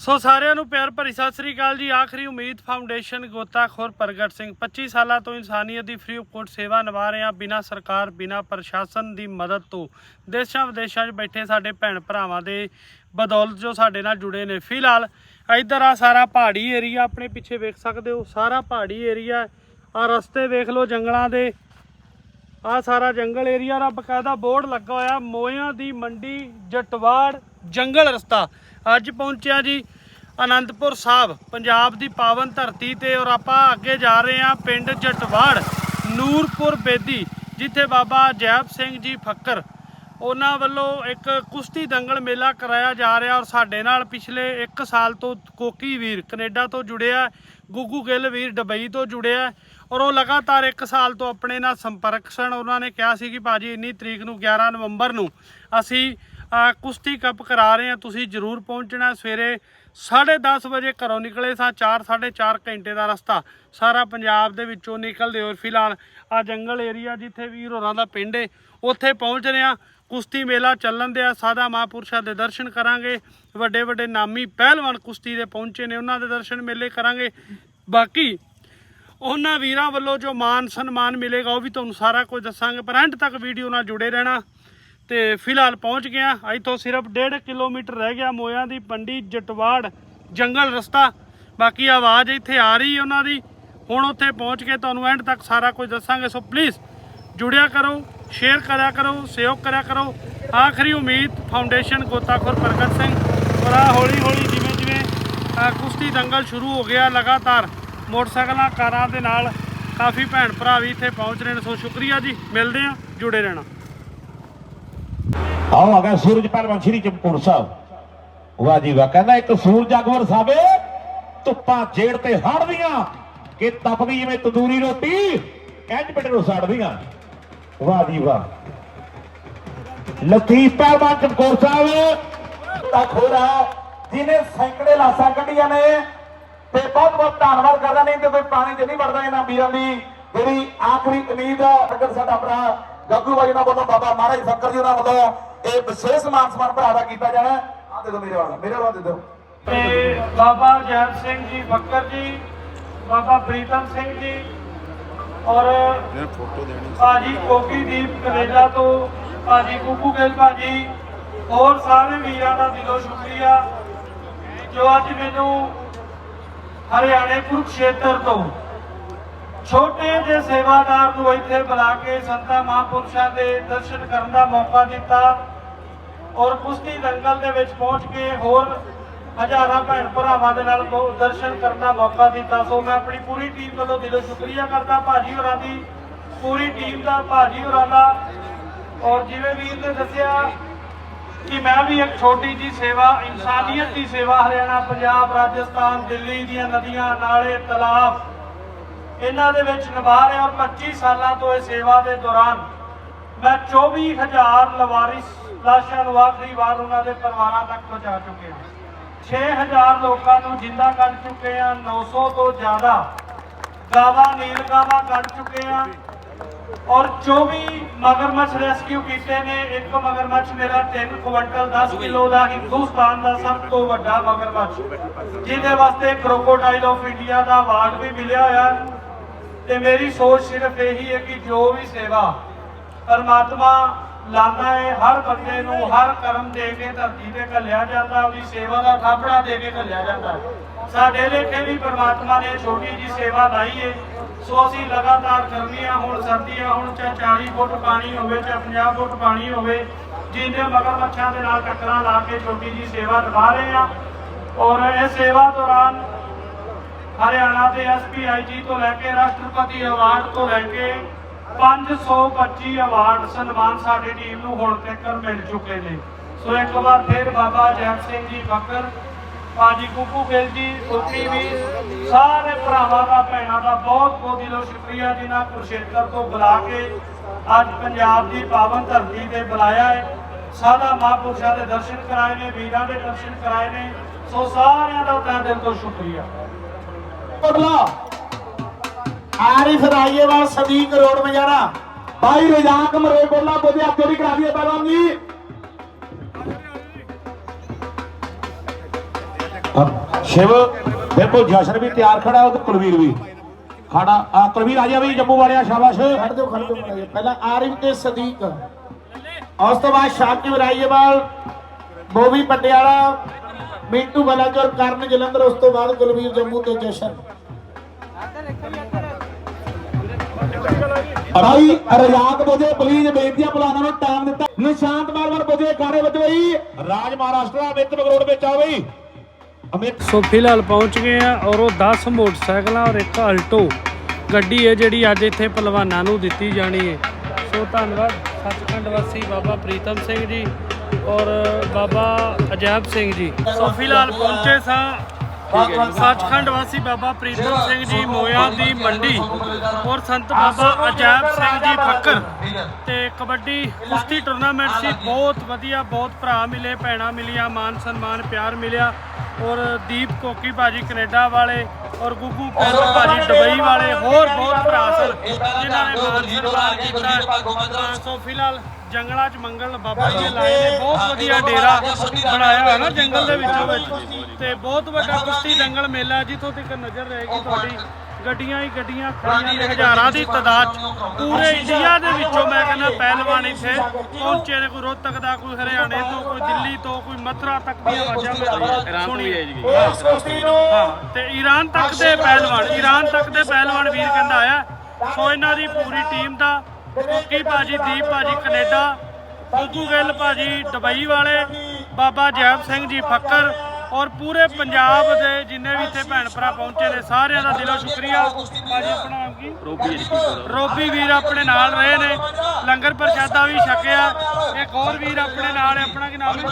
ਸੋ ਸਾਰਿਆਂ ਨੂੰ ਪਿਆਰ ਭਰੀ ਸਤਿ ਸ੍ਰੀ ਅਕਾਲ ਜੀ। ਆਖਰੀ ਉਮੀਦ ਫਾਊਂਡੇਸ਼ਨ ਗੋਤਾਖੋਰ ਪ੍ਰਗਟ ਸਿੰਘ। 25 ਸਾਲਾਂ ਤੋਂ ਇਨਸਾਨੀਅਤ ਦੀ ਫ੍ਰੀ ਆਫ ਕੋਸਟ ਸੇਵਾ ਨਿਭਾ ਰਹੇ ਹਾਂ ਬਿਨਾਂ ਸਰਕਾਰ, ਬਿਨਾਂ ਪ੍ਰਸ਼ਾਸਨ ਦੀ ਮਦਦ ਤੋਂ। ਦੇਸ਼ਾਂ ਵਿਦੇਸ਼ਾਂ 'ਚ ਬੈਠੇ ਸਾਡੇ ਭੈਣ ਭਰਾਵਾਂ ਦੇ ਬਦੌਲਤ ਜੋ ਸਾਡੇ ਨਾਲ ਜੁੜੇ ਨੇ। ਫਿਲਹਾਲ ਇੱਧਰ ਆ ਸਾਰਾ ਪਹਾੜੀ ਏਰੀਆ, ਆਪਣੇ ਪਿੱਛੇ ਵੇਖ ਸਕਦੇ ਹੋ, ਸਾਰਾ ਪਹਾੜੀ ਏਰੀਆ ਆ ਰਸਤੇ ਵੇਖ ਲਓ ਜੰਗਲਾਂ ਦੇ। ਆ ਸਾਰਾ ਜੰਗਲ ਏਰੀਆ ਦਾ ਬਕਾਇਦਾ ਬੋਰਡ ਲੱਗਾ ਹੋਇਆ, ਮੋਇਆਂ ਦੀ ਮੰਡੀ, ਜਟਵਾੜ ਜੰਗਲ ਰਸਤਾ। ਅੱਜ ਪਹੁੰਚਿਆ ਜੀ ਆਨੰਦਪੁਰ ਸਾਹਿਬ, ਪੰਜਾਬ ਦੀ ਪਾਵਨ ਧਰਤੀ ਤੇ ਔਰ ਆਪਾਂ ਅੱਗੇ ਜਾ ਰਹੇ ਹਾਂ ਪਿੰਡ ਜਟਵਾੜ, ਨੂਰਪੁਰ ਬੇਦੀ, ਜਿੱਥੇ ਬਾਬਾ ਜੈਬ ਸਿੰਘ ਜੀ ਫੱਕਰ, ਉਹਨਾਂ ਵੱਲੋਂ ਇੱਕ ਕੁਸ਼ਤੀ ਦੰਗਲ ਮੇਲਾ ਕਰਾਇਆ ਜਾ ਰਿਹਾ ਔਰ ਸਾਡੇ ਨਾਲ ਪਿਛਲੇ 1 ਸਾਲ ਤੋਂ ਕੋਕੀ ਵੀਰ, ਕੈਨੇਡਾ ਤੋਂ ਜੁੜਿਆ ਗੁੱਗੂ ਗਿੱਲ ਵੀਰ ਦੁਬਈ ਤੋਂ ਜੁੜਿਆ ਔਰ ਉਹ ਲਗਾਤਾਰ 1 ਸਾਲ ਤੋਂ ਆਪਣੇ ਨਾਲ ਸੰਪਰਕ ਸਨ। ਉਹਨਾਂ ਨੇ ਕਿਹਾ ਸੀ ਕਿ ਭਾਜੀ, ਇੰਨੀ ਤਰੀਕ ਨੂੰ 11 ਨਵੰਬਰ ਨੂੰ ਅਸੀਂ ਕੁਸ਼ਤੀ ਕੱਪ ਕਰਾ ਰਹੇ ਹਾਂ ਤੁਸੀਂ ਜ਼ਰੂਰ ਪਹੁੰਚਣਾ। ਸਵੇਰੇ 10:30 ਵਜੇ ਘਰੋਂ ਨਿਕਲੇ ਸਾਂ 4 4.5 ਘੰਟੇ ਦਾ ਰਸਤਾ। ਸਾਰਾ ਪੰਜਾਬ ਦੇ ਵਿੱਚੋਂ ਨਿਕਲਦੇ ਹੋਏ ਫਿਲਹਾਲ ਆ ਜੰਗਲ ਏਰੀਆ ਜਿੱਥੇ ਵੀਰ ਹੋਰਾਂ ਦਾ ਪਿੰਡ ਏ, ਉੱਥੇ ਪਹੁੰਚ ਰਹੇ ਹਾਂ ਕੁਸ਼ਤੀ ਮੇਲਾ ਚੱਲਣ ਦੇ ਆ ਸਾਦਾ ਮਹਾਂਪੁਰਸ਼ਾਂ ਦੇ ਦਰਸ਼ਨ ਕਰਾਂਗੇ। ਵੱਡੇ ਵੱਡੇ ਨਾਮੀ ਪਹਿਲਵਾਨ ਕੁਸ਼ਤੀ ਦੇ ਪਹੁੰਚੇ ਨੇ, ਉਹਨਾਂ ਦੇ ਦਰਸ਼ਨ ਮੇਲੇ ਕਰਾਂਗੇ। ਬਾਕੀ ਉਹਨਾਂ ਵੀਰਾਂ ਵੱਲੋਂ ਜੋ ਮਾਨ ਸਨਮਾਨ ਮਿਲੇਗਾ, ਉਹ ਵੀ ਤੁਹਾਨੂੰ ਸਾਰਾ ਕੁਝ ਦੱਸਾਂਗੇ, ਪਰ ਐਂਡ ਤੱਕ ਵੀਡੀਓ ਨਾਲ ਜੁੜੇ ਰਹਿਣਾ। ਤੇ ਫਿਲਹਾਲ ਪਹੁੰਚ ਗਿਆ ਇੱਥੋਂ ਸਿਰਫ 1.5 ਕਿਲੋਮੀਟਰ ਰਹਿ ਗਿਆ ਮੋਇਆਂ ਦੀ, ਪੰਡੀ, ਜਟਵਾੜ, ਜੰਗਲ ਰਸਤਾ। ਬਾਕੀ ਆਵਾਜ਼ ਇੱਥੇ ਆ ਰਹੀ ਉਹਨਾਂ ਦੀ। ਹੁਣ ਉੱਥੇ ਪਹੁੰਚ ਕੇ ਤੁਹਾਨੂੰ ਐਂਡ ਤੱਕ ਸਾਰਾ ਕੁਝ ਦੱਸਾਂਗੇ। ਸੋ ਪਲੀਜ਼ ਜੁੜਿਆ ਕਰੋ ਸ਼ੇਅਰ ਕਰਿਆ ਕਰੋ, ਸਹਿਯੋਗ ਕਰਿਆ ਕਰੋ। ਆਖਰੀ ਉਮੀਦ ਫਾਊਂਡੇਸ਼ਨ ਗੋਤਾਖੋਰ ਪ੍ਰਗਟ ਸਿੰਘ ਔਰ ਆਹ ਹੌਲੀ ਹੌਲੀ ਜਿਵੇਂ ਜਿਵੇਂ ਕੁਸ਼ਤੀ ਦੰਗਲ ਸ਼ੁਰੂ ਹੋ ਗਿਆ, ਲਗਾਤਾਰ ਮੋਟਰਸਾਈਕਲਾਂ, ਕਾਰਾਂ ਦੇ ਨਾਲ ਕਾਫੀ ਭੈਣ ਭਰਾ ਵੀ ਇੱਥੇ ਪਹੁੰਚ ਰਹੇ ਨੇ। ਸੋ ਸ਼ੁਕਰੀਆ ਜੀ। ਮਿਲਦੇ ਆ ਜੁੜੇ ਰਹਿਣਾ। ਆਓ ਆ ਗਿਆ ਸੂਰਜ ਪਹਿਲਵਾਨ ਸ਼੍ਰੀ ਚਮਕੌਰ ਸਾਹਿਬ। ਵਾਹ ਜੀ ਵਾਹ, ਕਹਿੰਦਾ ਇੱਕ ਸੂਰਜ ਅਕਬਰ ਸਾਹਿਬ, ਧੁੱਪਾਂ ਜੇੜ ਤੇ ਹੜਦੀਆਂ ਕਿ ਤਪਦੀ ਜਿਵੇਂ ਤੰਦੂਰੀ ਰੋਟੀ, ਇੰਜ ਪਿੰਡ ਨੂੰ ਸੜਦੀਆਂ। ਵਾਹ ਜੀ ਵਾਹ। ਲਤੀਫ ਪਹਿਲਵਾਨ ਚਮਕੌਰ ਸਾਹਿਬ ਦਾ ਖੋਰਾ ਜਿਨੇ ਸੈਂਕੜੇ ਲਾਸਾਂ ਕੱਢੀਆਂ ਨੇ, ਤੇ ਬਹੁਤ ਬਹੁਤ ਧੰਨਵਾਦ ਕਰਦਾ, ਨਹੀਂ ਤੇ ਕੋਈ ਪਾਣੀ ਚ ਨਹੀਂ ਵੜਦਾ ਇਹਨਾਂ ਵੀਰਾਂ ਦੀ। ਜਿਹੜੀ ਆਖਰੀ ਉਮੀਦ ਹੈ ਅਗਰ ਸਾਡਾ ਭਰਾ, ਗੱਗੂ ਬਾਈ ਨਾਲ ਵੱਲੋਂ ਬਾਬਾ ਮਹਾਰਾਜ ਫੱਕਰ ਜੀ ਉਹਨਾਂ ਵੱਲੋਂ ਇਹ ਵਿਸ਼ੇਸ਼ ਮਾਨ ਸਨਮਾਨ ਭਰਾ ਦਾ ਕੀਤਾ ਜਾਣਾ ਆ ਦੇ ਦਿਓ ਮੇਰੇ ਵਾਲਾ ਮੇਰੇ ਵਾਲਾ ਦੇ ਦਿਓ ਤੇ ਬਾਬਾ ਜੈਬ ਸਿੰਘ ਜੀ ਫੱਕਰ ਜੀ ਬਾਬਾ ਪ੍ਰੀਤਮ ਸਿੰਘ ਜੀ ਔਰ ਭਾਜੀ ਕੋਕੀਦੀਪ ਕੈਨੇਡਾ ਤੋਂ ਭਾਜੀ ਕੁੱਕੂ ਗਿੱਲ ਭਾਜੀ ਹੋਰ ਸਾਰੇ ਵੀਰਾਂ ਦਾ ਦਿਲੋਂ ਸ਼ੁਕਰੀਆ ਜੋ ਅੱਜ ਮੈਨੂੰ ਹਰਿਆਣੇ ਕੁਰੂਕਸ਼ੇਤਰ ਤੋਂ ਛੋਟੇ ਜਿਹੇ ਸੇਵਾਦਾਰ ਨੂੰ ਇੱਥੇ ਬੁਲਾ ਕੇ ਸੰਤਾਂ ਮਹਾਂਪੁਰਸ਼ਾਂ ਦੇ ਦਰਸ਼ਨ ਕਰਨ ਦਾ ਮੌਕਾ ਦਿੱਤਾ ਔਰ ਕੁਸ਼ਤੀ ਦੰਗਲ ਦੇ ਵਿੱਚ ਪਹੁੰਚ ਕੇ ਹੋਰ ਹਜ਼ਾਰਾਂ ਭੈਣ ਭਰਾਵਾਂ ਦੇ ਨਾਲ ਦਰਸ਼ਨ ਕਰਨ ਦਾ ਮੌਕਾ ਦਿੱਤਾ। ਸੋ ਮੈਂ ਆਪਣੀ ਪੂਰੀ ਟੀਮ ਵੱਲੋਂ ਦਿਲੋਂ ਸ਼ੁਕਰੀਆ ਕਰਦਾ ਭਾਜੀ ਹੋਰਾਂ ਦੀ। ਪੂਰੀ ਟੀਮ ਦਾ, ਭਾਜੀ ਹੋਰਾਂ ਦਾ। ਔਰ ਜਿਵੇਂ ਵੀਰ ਨੇ ਦੱਸਿਆ ਕਿ ਮੈਂ ਵੀ ਇੱਕ ਛੋਟੀ ਜੀ ਸੇਵਾ, ਇਨਸਾਨੀਅਤ ਦੀ ਸੇਵਾ, ਹਰਿਆਣਾ, ਪੰਜਾਬ, ਰਾਜਸਥਾਨ, ਦਿੱਲੀ ਦੀਆਂ ਨਦੀਆਂ, ਨਾਲੇ, ਤਲਾਬ ਇਹਨਾਂ ਦੇ ਵਿੱਚ ਨਿਭਾ ਰਿਹਾ ਔਰ 25 ਸਾਲਾਂ ਤੋਂ ਇਹ ਸੇਵਾ ਦੇ ਦੌਰਾਨ ਮੈਂ 24000 ਲਵਾਰਿਸ ਲਾਸ਼ਾਂ ਨੂੰ ਆਖਰੀ ਵਾਰ ਉਹਨਾਂ ਦੇ ਪਰਿਵਾਰਾਂ ਤੱਕ ਪਹੁੰਚਾ ਚੁੱਕੇ ਹਾਂ। 6000 ਲੋਕਾਂ ਨੂੰ ਜਿੰਦਾ ਕਰ ਚੁੱਕੇ ਹਾਂ 900 ਤੋਂ ਜ਼ਿਆਦਾ ਗਾਵਾ, ਨੀਲ ਗਾਵਾਂ ਕਰ ਚੁੱਕੇ ਹਾਂ ਔਰ 24 ਮਗਰਮੱਛ ਰੈਸਕਿਊ ਕੀਤੇ ਨੇ। ਇੱਕ ਮਗਰਮੱਛ ਮੇਰਾ 3 ਕੁਇੰਟਲ 10 ਕਿਲੋ ਦਾ ਹਿੰਦੁਸਤਾਨ ਦਾ ਸਭ ਤੋਂ ਵੱਡਾ ਮਗਰਮੱਛ, ਜਿਹਦੇ ਵਾਸਤੇ ਕ੍ਰੋਕੋਡਾਈਲ ਆਫ ਇੰਡੀਆ ਦਾ ਅਵਾਰਡ ਵੀ ਮਿਲਿਆ ਹੋਇਆ। ਤੇ ਮੇਰੀ ਸੋਚ ਸਿਰਫ ਇਹੀ ਹੈ ਕਿ ਜੋ ਵੀ ਸੇਵਾ ਪਰਮਾਤਮਾ ਲਾਂਦਾ ਹੈ, ਹਰ ਬੰਦੇ ਨੂੰ ਹਰ ਕਰਮ ਦੇ ਕੇ ਧਰਤੀ ਤੇ ਘੱਲਿਆ ਜਾਂਦਾ ਉਹਦੀ ਸੇਵਾ ਦਾ ਥਾਪੜਾ ਦੇ ਕੇ ਘੱਲਿਆ ਜਾਂਦਾ ਹੈ। ਸਾਡੇ ਲੇਖੇ ਵੀ ਪਰਮਾਤਮਾ ਨੇ ਛੋਟੀ ਜੀ ਸੇਵਾ ਲਾਈ ਹੈ ਸੋ ਅਸੀਂ ਲਗਾਤਾਰ ਗਰਮੀਆਂ, ਹੁਣ ਸਰਦੀ ਸਰਦੀਆਂ, ਹੁਣ ਚਾਹੇ 40 ਫੁੱਟ ਪਾਣੀ ਹੋਵੇ, ਚਾਹੇ 50 ਫੁੱਟ ਪਾਣੀ ਹੋਵੇ ਜਿੰਦੇ ਮਗਰਮੱਛਾਂ ਦੇ ਨਾਲ ਟੱਕਰਾਂ ਲਾ ਕੇ ਛੋਟੀ ਜੀ ਸੇਵਾ ਨਿਭਾ ਰਹੇ ਹਾਂ ਔਰ ਇਹ ਸੇਵਾ ਦੌਰਾਨ ਹਰਿਆਣਾ ਦੇ ਐਸਪੀਆਈਜੀ ਤੋਂ ਲੈ ਕੇ ਰਾਸ਼ਟਰਪਤੀ ਅਵਾਰਡ ਤੋਂ ਲੈ ਕੇ 525 ਅਵਾਰਡ ਸਨਮਾਨ ਸਾਡੀ ਟੀਮ ਨੂੰ ਹੁਣ ਤੱਕ ਮਿਲ ਚੁੱਕੇ ਨੇ। ਸੋ ਇੱਕ ਵਾਰ ਫਿਰ ਬਾਬਾ ਜੈਬ ਸਿੰਘ ਜੀ ਫਕਰ, ਭਾਜੀ ਕੁੱਕੂ ਗਿੱਲ ਜੀ ਸੁੱਤੀ ਵੀ ਸਾਰੇ ਭਰਾਵਾਂ ਦਾ, ਭੈਣਾਂ ਦਾ ਬਹੁਤ ਬਹੁਤ ਦਿਲੋਂ ਸ਼ੁਕਰੀਆ ਜਿਨ੍ਹਾਂ ਕੁਰਸ਼ੇਤਰ ਤੋਂ ਬੁਲਾ ਕੇ ਅੱਜ ਪੰਜਾਬ ਦੀ ਪਾਵਨ ਧਰਤੀ ਤੇ ਬੁਲਾਇਆ ਹੈ। ਸਾਦਾ ਮਹਾਂਪੁਰਸ਼ਾਂ ਦੇ ਦਰਸ਼ਨ ਕਰਾਏ ਨੇ, ਵੀਰਾਂ ਦੇ ਦਰਸ਼ਨ ਕਰਾਏ ਨੇ। ਸੋ ਸਾਰਿਆਂ ਦਾ ਤਹਿ ਦਿਲ ਤੋਂ ਸ਼ੁਕਰੀਆ। ਬਦਲਾ। ਆਰਿਫ ਰਾਈਏਵਾਲ ਸਦੀਕ ਰੋਡ ਮਜਾਰਾ ਭਾਈ ਰਜ਼ਾਕ ਮਰੇ ਬੋਲਾ ਬੋਲਿਆ ਚੋਰੀ ਕਰਾ ਦਿਏ ਪਹਿਲਵਾਨ ਜੀ। ਸ਼ਿਵ ਬਿਲਕੁਲ ਜਸ਼ਨ ਵੀ ਤਿਆਰ ਖੜਾ ਉਹ ਕੁਲਵੀਰ ਵੀ। ਖੜਾ ਆ ਕੁਲਵੀਰ ਆ ਜਾ ਵੀ ਜੰਮੂ ਵਾਲਿਆ ਸ਼ਾਬਾਸ਼। ਖੜ ਦਿਓ ਖੜ ਦਿਓ। ਪਹਿਲਾਂ ਆਰਿਫ ਤੇ ਸਦੀਕ। ਉਸ ਤੋਂ ਬਾਅਦ ਸ਼ਾਕਿਬ ਰਾਈਵਾਲ ਬੋਵੀ ਪਟਿਆਲਾ ਮਿੰਟੂ ਬਲਾਚੌਰ ਕਰਨ ਜਲੰਧਰ, ਉਸ ਤੋਂ ਬਾਅਦ ਕੁਲਵੀਰ ਜੰਮੂ ਤੇ ਜਸ਼ਨ। ਭਾਈ ਰਜਾਕ ਬੋਝੇ ਪਲੀਜ਼ ਬੇਨਤੀਆਂ ਭਲਾਣਾ ਨੂੰ ਟਾਈਮ ਦਿੱਤਾ। ਨਿਸ਼ਾਂਤ ਬਾਰ-ਬਾਰ ਬੋਝੇ ਖਾਣੇ ਵਿੱਚ ਰਾਜ ਮਹਾਰਾਸ਼ਟਰ ਅਮਿਤ ਬਗਰੋੜ ਵਿੱਚ ਆ ਬਈ। ਅਮਿਤ ਸੋ ਫਿਲਹਾਲ ਪਹੁੰਚ ਗਏ ਆ ਔਰ ਉਹ 10 ਮੋਟਰਸਾਈਕਲਾਂ ਔਰ ਇੱਕ ਅਲਟੋ ਗੱਡੀ ਹੈ ਜਿਹੜੀ ਅੱਜ ਇੱਥੇ ਪਹਿਲਵਾਨਾਂ ਨੂੰ ਦਿੱਤੀ ਜਾਣੀ ਹੈ। ਸੋ ਧੰਨਵਾਦ। ਸੱਚਖੰਡ ਵਾਸੀ ਬਾਬਾ ਪ੍ਰੀਤਮ ਸਿੰਘ ਜੀ। ਔਰ ਬਾਬਾ ਅਜੈਬ ਸਿੰਘ ਜੀ। ਸੋ। ਫਿਲਹਾਲ ਪਹੁੰਚੇ ਸਾਂ ਸੱਚਖੰਡ ਵਾਸੀ ਬਾਬਾ ਪ੍ਰੀਤਮ ਸਿੰਘ ਜੀ ਮੋਇਆ ਦੀ ਮੰਡੀ। ਔਰ ਸੰਤ ਬਾਬਾ ਅਜੈਬ ਸਿੰਘ ਜੀ ਫੱਕਰ। ਤੇ ਕਬੱਡੀ ਕੁਸ਼ਤੀ ਟੂਰਨਾਮੈਂਟ ਸੀ। ਬਹੁਤ ਵਧੀਆ ਬਹੁਤ ਭਰਾ ਮਿਲੇ ਭੈਣਾਂ ਮਿਲੀਆਂ ਮਾਨ ਸਨਮਾਨ ਪਿਆਰ ਮਿਲਿਆ। ਔਰ ਦੀਪ ਕੋਕੀ ਭਾਜੀ ਕੈਨੇਡਾ ਵਾਲੇ ਔਰ ਗੁੱਗੂ ਪੈਰੋ ਭਾਜੀ ਦੁਬਈ ਵਾਲੇ। ਹੋਰ ਬਹੁਤ ਭਰਾ ਜਿਨ੍ਹਾਂ ਨੇ ਮਾਨ ਸਨਮਾਨ ਕੀਤਾ ਸੋ ਫਿਲਹਾਲ ਜੰਗਲਾਂ 'ਚ ਮੰਗਲ ਬਾਬਾ ਜੀ ਨੇ ਲਾਏ ਨੇ। ਬਹੁਤ ਵਧੀਆ ਡੇਰਾ ਬਣਾਇਆ ਹੋਇਆ ਨਾ ਜੰਗਲ ਦੇ ਵਿੱਚੋਂ ਵਿੱਚ। ਤੇ ਬਹੁਤ ਵੱਡਾ ਕੁਸ਼ਤੀ ਦੰਗਲ ਮੇਲਾ ਜਿੱਥੋਂ ਤੱਕ ਨਜ਼ਰ ਰਹੇਗੀ ਤੁਹਾਡੀ। ਗੱਡੀਆਂ ਹੀ ਗੱਡੀਆਂ ਖੜੀਆਂ ਨੇ ਹਜ਼ਾਰਾਂ ਦੀ ਤਾਦਾਦ। 'ਚ ਪੂਰੇ ਇੰਡੀਆ ਦੇ ਵਿੱਚੋਂ ਮੈਂ ਕਹਿੰਦਾ ਪਹਿਲਵਾਨ ਇੱਥੇ ਪਹੁੰਚੇ ਨੇ ਕੋਈ ਰੋਹਤਕ ਦਾ ਕੋਈ ਹਰਿਆਣੇ ਤੋਂ ਕੋਈ ਦਿੱਲੀ ਤੋਂ ਕੋਈ ਮਥੁਰਾ ਤੱਕ ਦੀਆਂ ਆਵਾਜ਼ਾਂ ਮੈਂ ਸੁਣੀ ਇਸ ਕੁਸ਼ਤੀ ਨੂੰ ਹਾਂ ਤੇ ਈਰਾਨ ਤੱਕ ਦੇ ਪਹਿਲਵਾਨ ਈਰਾਨ ਤੱਕ ਦੇ ਪਹਿਲਵਾਨ ਵੀਰ ਕਹਿੰਦਾ ਆਇਆ। ਸੋ ਇਹਨਾਂ ਦੀ ਪੂਰੀ ਟੀਮ ਦਾ ਕੋਕੀ ਭਾਜੀ ਦੀਪ ਭਾਜੀ ਕੈਨੇਡਾ ਗੁੱਗੂ ਗਿੱਲ ਭਾਜੀ ਦੁਬਈ ਵਾਲੇ ਬਾਬਾ ਜੈਬ ਸਿੰਘ ਜੀ ਫੱਕਰ ਔਰ ਪੂਰੇ ਪੰਜਾਬ ਦੇ ਜਿੰਨੇ ਵੀ ਇੱਥੇ ਭੈਣ ਭਰਾ ਪਹੁੰਚੇ ਨੇ ਸਾਰਿਆਂ ਦਾ ਦਿਲੋਂ ਸ਼ੁਕਰੀਆ। ਭਾਜੀ ਆਪਣਾ ਨਾਮ ਕੀ? ਰੋਬੀ ਵੀਰ ਆਪਣੇ ਨਾਲ ਰਹੇ ਨੇ। ਲੰਗਰ ਪ੍ਰਸ਼ਾਦਾ ਵੀ ਛਕਿਆ। ਇੱਕ ਹੋਰ ਵੀਰ ਆਪਣੇ ਨਾਲ ਆਪਣਾ ਕੀ ਨਾਮ ਹੈ?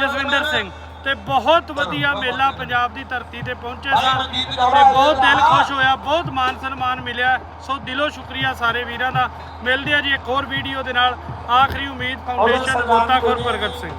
ਜਸਵਿੰਦਰ ਸਿੰਘ। ਤੇ ਬਹੁਤ ਵਧੀਆ ਮੇਲਾ ਪੰਜਾਬ ਦੀ ਧਰਤੀ ਤੇ ਪਹੁੰਚੇ ਸਨ ਤੇ ਬਹੁਤ ਦਿਲ ਖੁਸ਼ ਹੋਇਆ ਬਹੁਤ ਮਾਨ ਸਨਮਾਨ ਮਿਲਿਆ। ਸੋ ਦਿਲੋਂ ਸ਼ੁਕਰੀਆ ਸਾਰੇ ਵੀਰਾਂ ਦਾ। ਮਿਲਦੇ ਆ ਜੀ ਇੱਕ ਹੋਰ ਵੀਡੀਓ ਦੇ ਨਾਲ। ਆਖਰੀ ਉਮੀਦ ਫਾਊਂਡੇਸ਼ਨ ਗੋਤਾਖੋਰ ਪ੍ਰਗਟ ਸਿੰਘ।